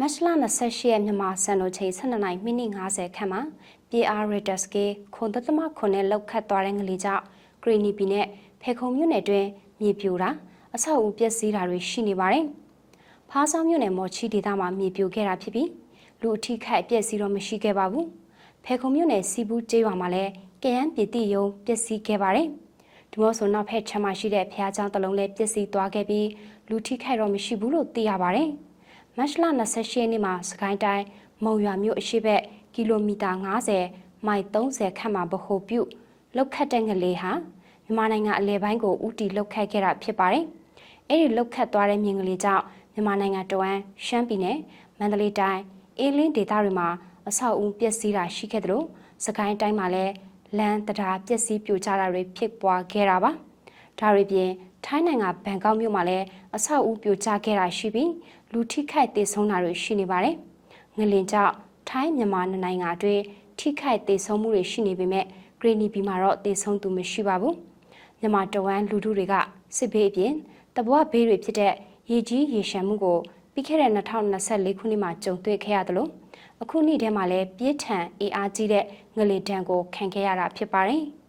မတ်လ28ရက်မြန်မာစံတော်ချိန်12:50မိနစ်50ခန့်မှာ PR Raiders ကခွန်သက်သမခွန်နဲ့လောက်ခတ်သွားတဲ့ငလီကြောင့်ဂရီနီပီနဲ့ဖေခုံမြို့နယ်တွင်မြေပြိုတာအဆောက်အဦပျက်စီးတာတွေရှိနေပါတယ်။ဖားဆောင်မြို့နယ်မော်ချီဒေသမှာမြေပြိုခဲ့တာဖြစ်ပြီးလူအထိခိုက်ပျက်စီးတော့မရှိခဲ့ပါဘူး။ဖေခုံမြို့နယ်စီဘူးကျေးရွာမှာလည်းကယန်းပြည်တိယုံပျက်စီးခဲ့ပါတယ်။ဒီမော့ဆိုနောက်ဖက်ချမ်းမှာရှိတဲ့ဖျားချောင်းတစ်လုံးလည်းပျက်စီးသွားခဲ့ပြီးလူထိခိုက်တော့မရှိဘူးလို့သိရပါတယ်။ မတ်လ28ရက်နေ့မှာစကိုင်းတိုင်းမုံရွာမြို့အရှိဘက်ကီလိုမီတာ90မိုင်30ခန့်မှာဗဟိုပြုလောက်ခတ်တဲ့ငလေးဟာမြန်မာနိုင်ငံအလဲပိုင်းကိုဥတီလောက်ခတ်ခဲ့တာဖြစ်ပါတယ်။အဲ့ဒီလောက်ခတ်သွားတဲ့မြင်ကလေးကြောင့်မြန်မာနိုင်ငံတဝမ်းရှမ်းပြည်နယ်မန္တလေးတိုင်းအေးလင်းဒေသတွေမှာအဆောက်အဦပျက်စီးတာရှိခဲ့သလိုစကိုင်းတိုင်းမှာလည်းလမ်းတရားပျက်စီးပြိုကျတာတွေဖြစ်ပွားခဲ့တာပါ။ဒါတွေပြင် ထိုင်းနိုင်ငံဘန်ကောက်မြို့မှာလည်းအဆောက်အဦပြိုကျခဲ့တာရှိပြီးလူထိခိုက်ဒေဆုံးတာတွေရှိနေပါတယ်။ငလင်ကြောင့်ထိုင်းမြန်မာနှစ်နိုင်ငံအတွင်းထိခိုက်ဒေဆုံးမှုတွေရှိနေပေမဲ့ဂရီနီဘီမှာတော့ဒေဆုံးသူမရှိပါဘူး။မြန်မာတဝမ်းလူထုတွေကစစ်ဘေးအပြင်တဘွားဘေးတွေဖြစ်တဲ့ရေကြီးရေရှမ်းမှုကိုပြီးခဲ့တဲ့2024ခုနှစ်မှာကြုံတွေ့ခဲ့ရသလိုအခုနှစ်ထဲမှာလည်းပြင်းထန်အေးအားကြီးတဲ့ငလင်တံကိုခံခဲ့ရတာဖြစ်ပါတယ်။